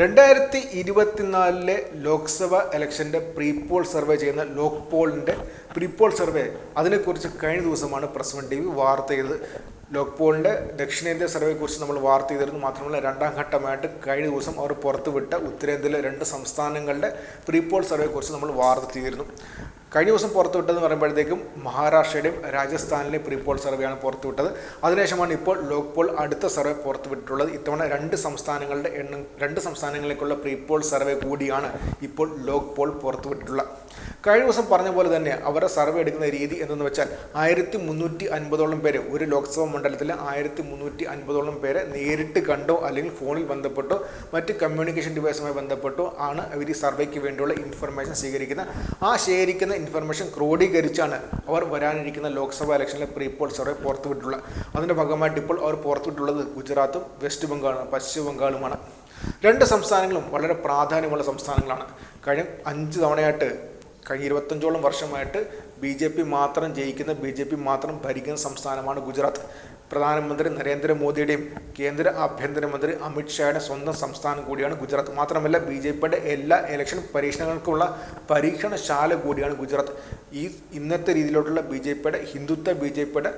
രണ്ടായിരത്തി ഇരുപത്തിനാലിലെ Lok Sabha ഇലക്ഷന്റെ pre-poll survey ചെയ്യുന്ന ലോക് പോളിന്റെ പ്രീപോൾ സർവേ അതിനെക്കുറിച്ച് കഴിഞ്ഞ ദിവസമാണ് പ്രസ് വൺ ടി വി വാർത്ത ചെയ്തത്. ലോക് പോളിന്റെ ദക്ഷിണേന്ത്യ സർവേയെക്കുറിച്ച് നമ്മൾ വാർത്ത ചെയ്തിരുന്നു. മാത്രമല്ല രണ്ടാം ഘട്ടമായിട്ട് കഴിഞ്ഞ ദിവസം അവർ പുറത്തുവിട്ട ഉത്തരേന്ത്യയിലെ രണ്ട് സംസ്ഥാനങ്ങളുടെ പ്രീപോൾ സർവേയെക്കുറിച്ച് നമ്മൾ വാർത്ത ചെയ്തിരുന്നു. കഴിഞ്ഞ ദിവസം പുറത്തുവിട്ടതെന്ന് പറയുമ്പോഴത്തേക്കും മഹാരാഷ്ട്രയുടെയും രാജസ്ഥാനിലെയും പ്രീപോൾ സർവേയാണ് പുറത്തുവിട്ടത്. അതിനുശേഷമാണ് ഇപ്പോൾ ലോക് പോൾ അടുത്ത സർവേ പുറത്തുവിട്ടിട്ടുള്ളത്. ഇത്തവണ രണ്ട് സംസ്ഥാനങ്ങളുടെ എണ്ണം രണ്ട് സംസ്ഥാനങ്ങളിലേക്കുള്ള പ്രീപോൾ സർവേ കൂടിയാണ് ഇപ്പോൾ ലോക് പോൾ പുറത്തുവിട്ടിട്ടുള്ളത് കഴിഞ്ഞ ദിവസം പറഞ്ഞ പോലെ തന്നെ അവരുടെ സർവേ എടുക്കുന്ന രീതി എന്തെന്ന് വെച്ചാൽ ആയിരത്തി മുന്നൂറ്റി അൻപതോളം പേര് ഒരു ലോക്സഭാ മണ്ഡലത്തിൽ ആയിരത്തി മുന്നൂറ്റി അൻപതോളം പേരെ നേരിട്ട് കണ്ടോ അല്ലെങ്കിൽ ഫോണിൽ ബന്ധപ്പെട്ടോ മറ്റ് കമ്മ്യൂണിക്കേഷൻ ഡിവൈസുമായി ബന്ധപ്പെട്ടോ ആണ് അവർ ഈ സർവേക്ക് വേണ്ടിയുള്ള ഇൻഫർമേഷൻ സ്വീകരിക്കുന്നത്. ആ ശേഖരിക്കുന്ന ഇൻഫർമേഷൻ ക്രോഡീകരിച്ചാണ് അവർ വരാനിരിക്കുന്ന ലോക്സഭാ ഇലക്ഷനിലെ പ്രീ പ്രീപോൾ സർവേ പുറത്തുവിട്ടുള്ളത് അതിന്റെ ഭാഗമായിട്ട് ഇപ്പോൾ അവർ പുറത്തുവിട്ടുള്ളത് ഗുജറാത്തും വെസ്റ്റ് ബംഗാളും പശ്ചിമ ബംഗാളുമാണ്. രണ്ട് സംസ്ഥാനങ്ങളും വളരെ പ്രാധാന്യമുള്ള സംസ്ഥാനങ്ങളാണ്. കഴിഞ്ഞ അഞ്ച് തവണയായിട്ട് കഴിഞ്ഞ ഇരുപത്തഞ്ചോളം വർഷമായിട്ട് ബി ജെ പി മാത്രം ജയിക്കുന്ന ബി ജെ പി മാത്രം ഭരിക്കുന്ന സംസ്ഥാനമാണ് ഗുജറാത്ത്. പ്രധാനമന്ത്രി നരേന്ദ്രമോദിയുടെയും കേന്ദ്ര ആഭ്യന്തരമന്ത്രി അമിത്ഷായുടെ സ്വന്തം സംസ്ഥാനം കൂടിയാണ് ഗുജറാത്ത്. മാത്രമല്ല ബി ജെ പിയുടെ എല്ലാ ഇലക്ഷൻ പരീക്ഷണങ്ങൾക്കുള്ള പരീക്ഷണശാല കൂടിയാണ് ഗുജറാത്ത്. ഈ ഇന്നത്തെ രീതിയിലോട്ടുള്ള ബി ജെ പിയുടെ ഹിന്ദുത്വ ബി ജെ പിയുടെ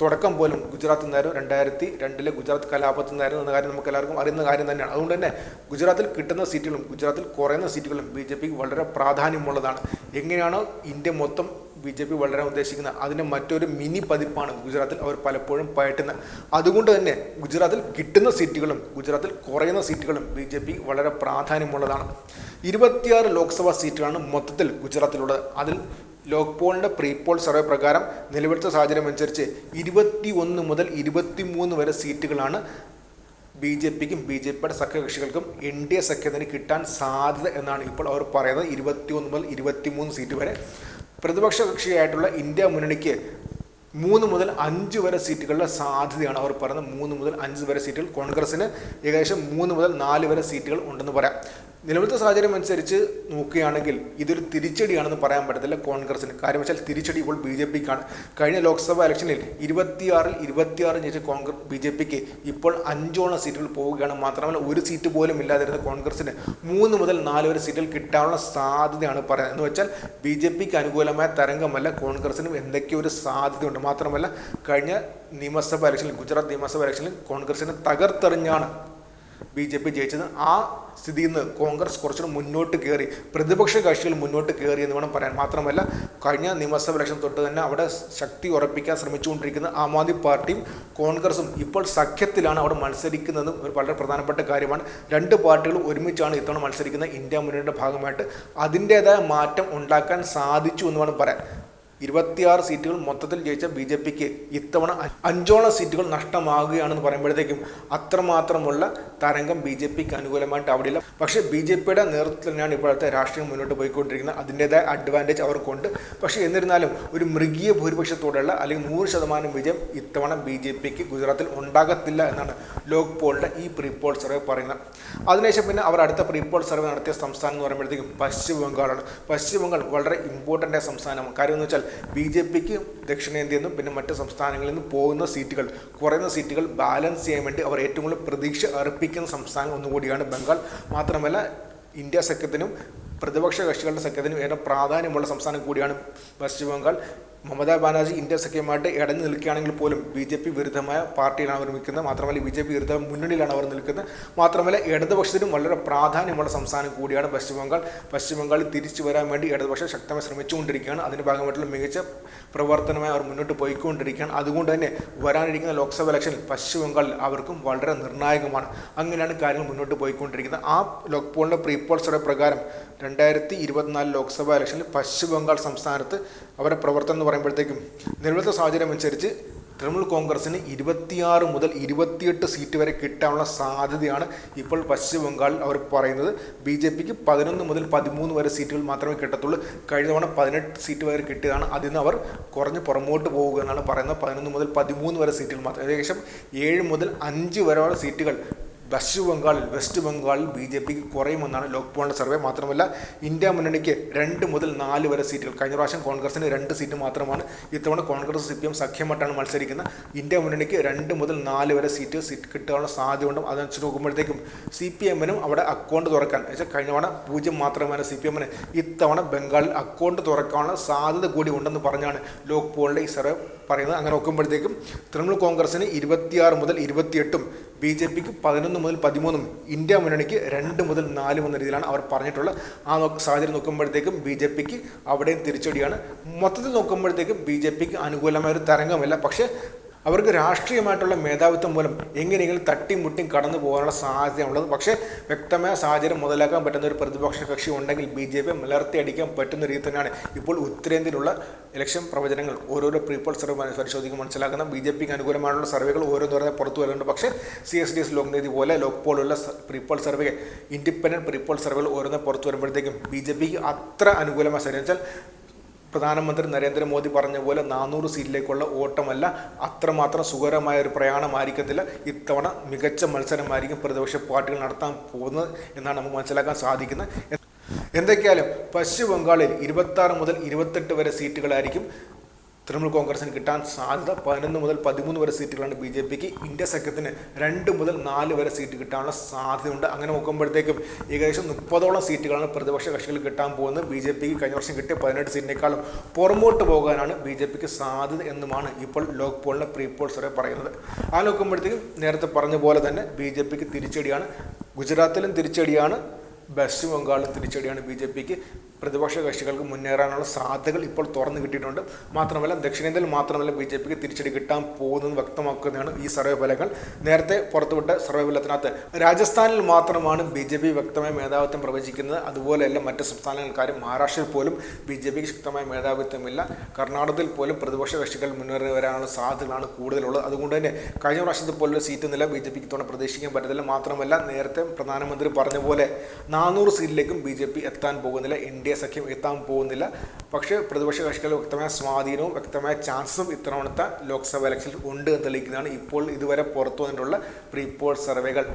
തുടക്കം പോലും ഗുജറാത്തിൽ നിന്നായിരുന്നു. രണ്ടായിരത്തി രണ്ടിലെ ഗുജറാത്ത് കലാപത്തിൽ നിന്നായിരുന്നു എന്ന കാര്യം നമുക്ക് എല്ലാവർക്കും അറിയുന്ന കാര്യം തന്നെയാണ്. അതുകൊണ്ട് തന്നെ ഗുജറാത്തിൽ കിട്ടുന്ന സീറ്റുകളും ഗുജറാത്തിൽ കുറയുന്ന സീറ്റുകളും ബി ജെ പിക്ക് വളരെ പ്രാധാന്യമുള്ളതാണ്. എങ്ങനെയാണോ ഇന്ത്യ മൊത്തം ബി ജെ പി വളരാൻ ഉദ്ദേശിക്കുന്നത് അതിന്റെ മറ്റൊരു മിനി പതിപ്പാണ് ഗുജറാത്തിൽ അവർ പലപ്പോഴും പയറ്റുന്നത്. അതുകൊണ്ട് തന്നെ ഗുജറാത്തിൽ കിട്ടുന്ന സീറ്റുകളും ഗുജറാത്തിൽ കുറയുന്ന സീറ്റുകളും ബി ജെ പി വളരെ പ്രാധാന്യമുള്ളതാണ്. ഇരുപത്തിയാറ് ലോക്സഭാ സീറ്റുകളാണ് മൊത്തത്തിൽ ഗുജറാത്തിലുള്ളത്. അതിൽ ലോക് പോളിന്റെ പ്രീപോൾ സർവേ പ്രകാരം നിലവിലത്തെ സാഹചര്യം അനുസരിച്ച് ഇരുപത്തി ഒന്ന് മുതൽ ഇരുപത്തി മൂന്ന് വരെ സീറ്റുകളാണ് ബി ജെ പിക്കും ബി ജെ പിയുടെ സഖ്യകക്ഷികൾക്കും എൻ ഡി എ സഖ്യത്തിന് കിട്ടാൻ സാധ്യത എന്നാണ് ഇപ്പോൾ അവർ പറയുന്നത്. ഇരുപത്തി ഒന്ന് മുതൽ ഇരുപത്തി മൂന്ന് സീറ്റ് വരെ. പ്രതിപക്ഷ കക്ഷിയായിട്ടുള്ള ഇന്ത്യ മുന്നണിക്ക് മൂന്ന് മുതൽ അഞ്ച് വരെ സീറ്റുകളുടെ സാധ്യതയാണ് അവർ പറയുന്നത്. മൂന്ന് മുതൽ അഞ്ച് വരെ സീറ്റുകൾ. കോൺഗ്രസിന് ഏകദേശം മൂന്ന് മുതൽ നാല് വരെ സീറ്റുകൾ ഉണ്ടെന്ന് പറയാം. നിലവിലത്തെ സാഹചര്യം അനുസരിച്ച് നോക്കുകയാണെങ്കിൽ ഇതൊരു തിരിച്ചടിയാണെന്ന് പറയാൻ പറ്റത്തില്ല കോൺഗ്രസിന്. കാര്യം വെച്ചാൽ തിരിച്ചടി ഇപ്പോൾ ബി ജെ പിക്കാണ്. കഴിഞ്ഞ ലോക്സഭാ ഇലക്ഷനിൽ ഇരുപത്തിയാറിൽ ഇരുപത്തിയാറ് ജയിച്ച കോൺഗ്രസ് ബി ജെ പിക്ക് ഇപ്പോൾ അഞ്ചോളം സീറ്റുകൾ പോവുകയാണ്. മാത്രമല്ല ഒരു സീറ്റ് പോലും ഇല്ലാതിരുന്ന കോൺഗ്രസിന് മൂന്ന് മുതൽ നാല് വരെ സീറ്റുകൾ കിട്ടാനുള്ള സാധ്യതയാണ് പറയുന്നത്. എന്ന് വെച്ചാൽ ബി ജെ പിക്ക് അനുകൂലമായ തരംഗമല്ല. കോൺഗ്രസിനും എന്തൊക്കെയോ ഒരു സാധ്യതയുണ്ട്. മാത്രമല്ല കഴിഞ്ഞ നിയമസഭാ ഇലക്ഷനിൽ ഗുജറാത്ത് നിയമസഭാ ഇലക്ഷനിൽ കോൺഗ്രസിനെ തകർത്തെറിഞ്ഞാണ് ബി ജെ പി ജയിച്ചത്. ആ സ്ഥിതിയിൽ നിന്ന് കോൺഗ്രസ് കുറച്ചുകൂടെ മുന്നോട്ട് കയറി പ്രതിപക്ഷ കക്ഷികൾ മുന്നോട്ട് കയറി എന്ന് വേണം പറയാൻ. മാത്രമല്ല കഴിഞ്ഞ നിയമസഭ ഇലക്ഷൻ തൊട്ട് തന്നെ അവിടെ ശക്തി ഉറപ്പിക്കാൻ ശ്രമിച്ചുകൊണ്ടിരിക്കുന്ന ആം ആദ്മി പാർട്ടിയും കോൺഗ്രസും ഇപ്പോൾ സഖ്യത്തിലാണ് അവിടെ മത്സരിക്കുന്നതും ഒരു വളരെ പ്രധാനപ്പെട്ട കാര്യമാണ്. രണ്ട് പാർട്ടികളും ഒരുമിച്ചാണ് ഇത്തവണ മത്സരിക്കുന്ന ഇന്ത്യ മുന്നണിയുടെ ഭാഗമായിട്ട്. അതിന്റേതായ മാറ്റം ഉണ്ടാക്കാൻ സാധിച്ചു എന്ന് വേണം പറയാൻ. ഇരുപത്തിയാറ് സീറ്റുകൾ മൊത്തത്തിൽ ജയിച്ച ബി ജെ പിക്ക് ഇത്തവണ അഞ്ചോളം സീറ്റുകൾ നഷ്ടമാകുകയാണെന്ന് പറയുമ്പോഴത്തേക്കും അത്രമാത്രമുള്ള തരംഗം ബി ജെ പിക്ക് അനുകൂലമായിട്ട് അവിടെയില്ല പക്ഷേ ബി ജെ പിയുടെ നേതൃത്വത്തിൽ തന്നെയാണ് ഇപ്പോഴത്തെ രാഷ്ട്രീയം മുന്നോട്ട് പോയിക്കൊണ്ടിരിക്കുന്നത്. അതിന്റെതായ അഡ്വാന്റേജ് അവർക്കുണ്ട്. പക്ഷേ എന്നിരുന്നാലും ഒരു മൃഗീയ ഭൂരിപക്ഷത്തോടെയുള്ള അല്ലെങ്കിൽ നൂറ് ശതമാനം വിജയം ഇത്തവണ ബി ജെ പിക്ക് ഗുജറാത്തിൽ ഉണ്ടാകത്തില്ല എന്നാണ് ലോക് പോളിന്റെ ഈ പ്രീ പ്രീപോൾ സർവേ പറയുന്നത്. അതിനുശേഷം പിന്നെ അവർ അടുത്ത പ്രീ പോൾ സർവേ നടത്തിയ സംസ്ഥാനം എന്ന് പറയുമ്പോഴത്തേക്കും പശ്ചിമ ബംഗാളാണ് പശ്ചിമ ബംഗാൾ വളരെ ഇമ്പോർട്ടന്റ് ആയ സംസ്ഥാനമാണ്. കാര്യം എന്ന് വെച്ചാൽ ബി ജെ പിക്ക് ദക്ഷിണേന്ത്യയിൽ നിന്നും പിന്നെ മറ്റ് സംസ്ഥാനങ്ങളിൽ നിന്നും പോകുന്ന സീറ്റുകൾ കുറയുന്ന സീറ്റുകൾ ബാലൻസ് ചെയ്യാൻ വേണ്ടി അവർ ഏറ്റവും കൂടുതൽ പ്രതീക്ഷ അർപ്പിക്കുന്ന സംസ്ഥാനം ഒന്നുകൂടിയാണ് ബംഗാൾ. മാത്രമല്ല ഇന്ത്യ സഖ്യത്തിനും പ്രതിപക്ഷ കക്ഷികളുടെ സഖ്യത്തിനും ഏറെ പ്രാധാന്യമുള്ള സംസ്ഥാനം കൂടിയാണ് പശ്ചിമ ബംഗാൾ. മമതാ ബാനർജി ഇന്ത്യ സഖ്യമായിട്ട് ഇടഞ്ഞു നിൽക്കുകയാണെങ്കിൽ പോലും ബി ജെ പി വിരുദ്ധമായ പാർട്ടിയിലാണ് അവർ നിൽക്കുന്നത്. മാത്രമല്ല ബി ജെ പി വിരുദ്ധ മുന്നണിയിലാണ് അവർ നിൽക്കുന്നത്. മാത്രമല്ല ഇടതുപക്ഷത്തിനും വളരെ പ്രാധാന്യമുള്ള സംസ്ഥാനം കൂടിയാണ് പശ്ചിമ ബംഗാൾ. പശ്ചിമ ബംഗാളിൽ തിരിച്ചു വരാൻ വേണ്ടി ഇടതുപക്ഷം ശക്തമായി ശ്രമിച്ചുകൊണ്ടിരിക്കുകയാണ്. അതിന്റെ ഭാഗമായിട്ടുള്ള മികച്ച പ്രവർത്തനമായി അവർ മുന്നോട്ട് പോയിക്കൊണ്ടിരിക്കുകയാണ്. അതുകൊണ്ട് തന്നെ വരാനിരിക്കുന്ന ലോക്സഭ ഇലക്ഷനിൽ പശ്ചിമ ബംഗാളിൽ അവർക്കും വളരെ നിർണായകമാണ്. അങ്ങനെയാണ് കാര്യങ്ങൾ മുന്നോട്ട് പോയിക്കൊണ്ടിരിക്കുന്നത്. ആ ലോക് പോളിന്റെ പ്രീപോൾസുടെ പ്രകാരം രണ്ടായിരത്തി ഇരുപത്തിനാല് ലോക്സഭാ ഇലക്ഷനിൽ പശ്ചിമ ബംഗാൾ സംസ്ഥാനത്ത് അവരുടെ പ്രവർത്തനം എന്ന് പറയുമ്പോഴത്തേക്കും നിലവിലത്തെ സാഹചര്യം അനുസരിച്ച് തൃണമൂൽ കോൺഗ്രസിന് ഇരുപത്തിയാറ് മുതൽ ഇരുപത്തിയെട്ട് സീറ്റ് വരെ കിട്ടാനുള്ള സാധ്യതയാണ് ഇപ്പോൾ പശ്ചിമ ബംഗാളിൽ അവർ പറയുന്നത്. ബി ജെ പിക്ക് പതിനൊന്ന് മുതൽ പതിമൂന്ന് വരെ സീറ്റുകൾ മാത്രമേ കിട്ടത്തുള്ളൂ. കഴിഞ്ഞ തവണ പതിനെട്ട് സീറ്റ് വരെ കിട്ടിയതാണ്. അതിൽ നിന്ന് അവർ കുറഞ്ഞ് പുറമോട്ട് പോവുക എന്നാണ് പറയുന്നത്. പതിനൊന്ന് മുതൽ പതിമൂന്ന് വരെ സീറ്റുകൾ മാത്രം. ഏകദേശം ഏഴ് മുതൽ അഞ്ച് വരെയുള്ള സീറ്റുകൾ പശ്ചിമ ബംഗാളിൽ വെസ്റ്റ് ബംഗാളിൽ ബി ജെ പിക്ക് കുറയുമെന്നാണ് ലോക്പോളിന്റെ സർവേ. മാത്രമല്ല ഇന്ത്യ മുന്നണിക്ക് രണ്ട് മുതൽ നാല് വരെ സീറ്റുകൾ. കഴിഞ്ഞ പ്രാവശ്യം കോൺഗ്രസിന് രണ്ട് സീറ്റ് മാത്രമാണ് ഇത്തവണ കോൺഗ്രസ് സി പി എം സഖ്യമായിട്ടാണ് മത്സരിക്കുന്നത്. ഇന്ത്യ മുന്നണിക്ക് രണ്ട് മുതൽ നാല് വരെ സീറ്റ് സീറ്റ് കിട്ടാനുള്ള സാധ്യതയുണ്ടും. അതനുസരിച്ച് നോക്കുമ്പോഴത്തേക്കും സി പി എമ്മിനും അവിടെ അക്കൗണ്ട് തുറക്കാൻ വെച്ചാൽ കഴിഞ്ഞ തവണ പൂജ്യം മാത്രമാണ് സി പി എമ്മിന്. ഇത്തവണ ബംഗാളിൽ അക്കൗണ്ട് തുറക്കാനുള്ള സാധ്യത കൂടി ഉണ്ടെന്ന് പറഞ്ഞാണ് ലോക്പോളിന്റെ ഈ സർവേ പറയുന്നത്. അങ്ങനെ നോക്കുമ്പോഴത്തേക്കും തൃണമൂൽ കോൺഗ്രസിന് ഇരുപത്തിയാറ് മുതൽ ഇരുപത്തിയെട്ടും ബി ജെ പിക്ക് പതിനൊന്ന് മുതൽ പതിമൂന്നും ഇന്ത്യ മുന്നണിക്ക് രണ്ട് മുതൽ നാല് എന്ന രീതിയിലാണ് അവർ പറഞ്ഞിട്ടുള്ള. ആ സാഹചര്യം നോക്കുമ്പോഴത്തേക്കും ബി ജെ പിക്ക് അവിടെയും തിരിച്ചടിയാണ്. മൊത്തത്തിൽ നോക്കുമ്പോഴത്തേക്കും ബി ജെ പിക്ക് അനുകൂലമായ ഒരു തരംഗമല്ല. പക്ഷേ അവർക്ക് രാഷ്ട്രീയമായിട്ടുള്ള മേധാവിത്വം മൂലം എങ്ങനെയെങ്കിലും തട്ടിയും മുട്ടിയും കടന്നു പോകാനുള്ള സാധ്യതയുള്ളത്. പക്ഷേ വ്യക്തമായ സാഹചര്യം മുതലാക്കാൻ പറ്റുന്ന ഒരു പ്രതിപക്ഷ കക്ഷി ഉണ്ടെങ്കിൽ ബി ജെ പി മലർത്തി അടിക്കാൻ പറ്റുന്ന രീതി തന്നെയാണ്. ഇപ്പോൾ ഉത്തരേന്ത്യയിലുള്ള ഇലക്ഷൻ പ്രവചനങ്ങൾ ഓരോരോ പ്രീപോൾ സർവേ പരിശോധിക്കും മനസ്സിലാക്കുന്ന ബി ജെ പിക്ക് അനുകൂലമായുള്ള സർവേകൾ ഓരോന്നോരെ പുറത്തു വരുന്നുണ്ട് പക്ഷേ C S D S Lokniti പോലെ ലോക് പോലുള്ള പ്രീപോൾ സർവേ ഇൻഡിപെൻഡന്റ് പ്രീപോൾ സർവേകൾ ഓരോന്ന് പുറത്തു വരുമ്പോഴത്തേക്കും ബി ജെ പിക്ക് അത്ര അനുകൂലമായ സാഹചര്യം വെച്ചാൽ പ്രധാനമന്ത്രി നരേന്ദ്രമോദി പറഞ്ഞ പോലെ നാനൂറ് സീറ്റിലേക്കുള്ള ഓട്ടമല്ല അത്രമാത്രം സുഖകരമായ ഒരു പ്രയാണമായിരിക്കത്തില്ല. ഇത്തവണ മികച്ച മത്സരമായിരിക്കും പ്രതിപക്ഷ പാർട്ടികൾ നടത്താൻ പോകുന്നത് എന്നാണ് നമുക്ക് മനസ്സിലാക്കാൻ സാധിക്കുന്നത്. എന്തൊക്കെയായാലും പശ്ചിമ ബംഗാളിൽ ഇരുപത്തി മുതൽ ഇരുപത്തെട്ട് വരെ സീറ്റുകളായിരിക്കും. തൃണമൂൽ കോൺഗ്രസിന് കിട്ടാൻ സാധ്യത പതിനൊന്ന് മുതൽ പതിമൂന്ന് വരെ സീറ്റുകളാണ് ബി ജെ പിക്ക്. ഇന്ത്യ സഖ്യത്തിന് രണ്ട് മുതൽ നാല് വരെ സീറ്റ് കിട്ടാനുള്ള സാധ്യതയുണ്ട്. അങ്ങനെ നോക്കുമ്പോഴത്തേക്കും ഏകദേശം മുപ്പതോളം സീറ്റുകളാണ് പ്രതിപക്ഷ കക്ഷികൾ കിട്ടാൻ പോകുന്നത്. ബി ജെ പിക്ക് കഴിഞ്ഞ വർഷം കിട്ടിയ പതിനെട്ട് സീറ്റിനേക്കാളും പുറമോട്ട് പോകാനാണ് ബി ജെ പിക്ക് സാധ്യത എന്നുമാണ് ഇപ്പോൾ ലോക് പോളിന്റെ പ്രീ പോൾ സർവേ പറയുന്നത്. ആ നോക്കുമ്പോഴത്തേക്കും നേരത്തെ പറഞ്ഞ പോലെ തന്നെ ബി ജെ പിക്ക് തിരിച്ചടിയാണ്. ഗുജറാത്തിലും തിരിച്ചടിയാണ്. പശ്ചിമ ബംഗാളിലും തിരിച്ചടിയാണ് ബി ജെ പിക്ക്. പ്രതിപക്ഷ കക്ഷികൾക്ക് മുന്നേറാനുള്ള സാധ്യതകൾ ഇപ്പോൾ തുറന്നു കിട്ടിയിട്ടുണ്ട്. മാത്രമല്ല ദക്ഷിണേന്ത്യയിൽ മാത്രമല്ല ബി ജെ പിക്ക് തിരിച്ചടി കിട്ടാൻ പോകുന്നത് വ്യക്തമാക്കുന്നതാണ് ഈ സർവേ ഫലങ്ങൾ. നേരത്തെ പുറത്തുവിട്ട സർവേ ഫലത്തിനകത്ത് രാജസ്ഥാനിൽ മാത്രമാണ് ബി ജെ പി വ്യക്തമായ മേധാവിത്വം പ്രവചിക്കുന്നത്. അതുപോലെയല്ല മറ്റ് സംസ്ഥാനങ്ങൾക്കാരും മഹാരാഷ്ട്രയിൽ പോലും ബി ജെ പിക്ക് ശക്തമായ മേധാവിത്വമില്ല. കർണാടകത്തിൽ പോലും പ്രതിപക്ഷ കക്ഷികൾ മുന്നേറി വരാനുള്ള സാധ്യതകളാണ് കൂടുതലുള്ളത്. അതുകൊണ്ട് തന്നെ കഴിഞ്ഞ പ്രാവശ്യത്തെ പോലുള്ള സീറ്റ് നില ബി ജെ പിക്ക് തോന്നെ പ്രതീക്ഷിക്കാൻ പറ്റത്തില്ല. മാത്രമല്ല നേരത്തെ പ്രധാനമന്ത്രി പറഞ്ഞ പോലെ നാനൂറ് സീറ്റിലേക്കും ബി ജെ പി എത്താൻ പോകുന്നില്ല. എൻ ഡി സഖ്യം എത്താൻ പോകുന്നില്ല. പക്ഷേ പ്രതിപക്ഷ കക്ഷികൾ വ്യക്തമായ സ്വാധീനവും വ്യക്തമായ ചാൻസും ഇത്തവണത്തെ ലോക്സഭ ഇലക്ഷനിൽ ഉണ്ട് എന്ന് തെളിയിക്കുന്നതാണ് ഇപ്പോൾ ഇതുവരെ പുറത്തു വന്നിട്ടുള്ള പ്രീപോൾ സർവേകൾ